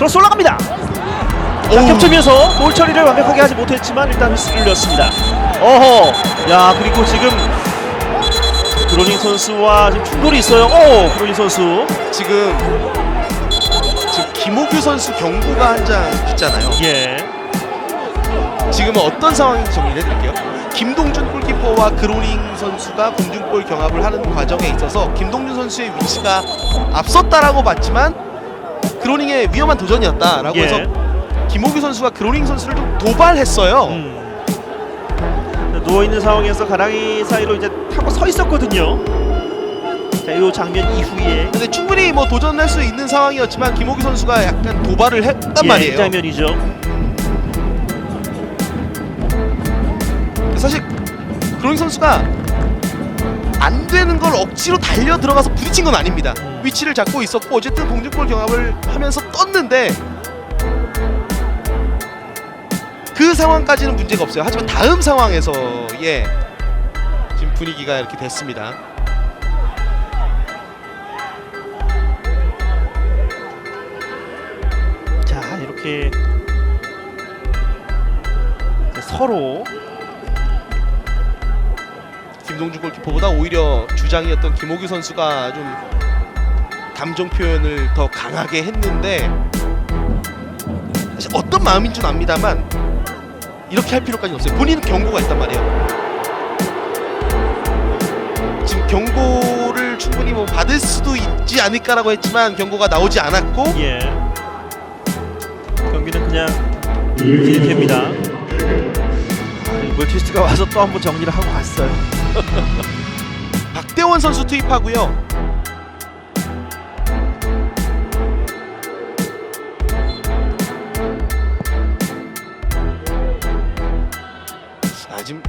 크로스 올라갑니다. 자, 오우. 겹치면서 볼 처리를 완벽하게 하지 못했지만 일단 미스를 렸습니다. 어허. 야 그리고 지금 드로닝 선수와 지금 충돌이 있어요. 오 드로닝 선수. 지금 지금 김호규 선수 경고가 한 장 있잖아요. 예. 지금은 어떤 상황인지 정리해 드릴게요. 김동준 골키퍼와 그로닝 선수가 공중볼 경합을 하는 과정에 있어서 김동준 선수의 위치가 앞섰다라고 봤지만 그로닝의 위험한 도전이었다라고 예. 해서 김호규 선수가 그로닝 선수를 좀 도발했어요. 음. 누워 있는 상황에서 가랑이 사이로 이제 타고 서 있었거든요. 자, 이 장면 이후에 근데 충분히 뭐 도전할 수 있는 상황이었지만 김호규 선수가 약간 도발을 했단 예, 말이에요. 이 장면이죠. 사실 그로닝 선수가 안 되는 걸 억지로 달려 들어가서 부딪힌 건 아닙니다. 음. 위치를 잡고 있었고 어쨌든 공중볼 경합을 하면서 떴는데 그 상황까지는 문제가 없어요. 하지만 다음 상황에서 예 지금 분위기가 이렇게 됐습니다. 자 이렇게 서로 김동준 골키퍼보다 오히려 주장이었던 김호규 선수가 좀 감정 표현을 더 강하게 했는데 사실 어떤 마음인 줄 압니다만 이렇게 할 필요까지는 없어요. 본인은 경고가 있단 말이에요. 지금 경고를 충분히 뭐 받을 수도 있지 않을까라고 했지만 경고가 나오지 않았고 예 경기는 그냥 이렇게입니다. 아, 물티스트가 와서 또 한 번 정리를 하고 갔어요. 박대원 선수 투입하고요. 아 지금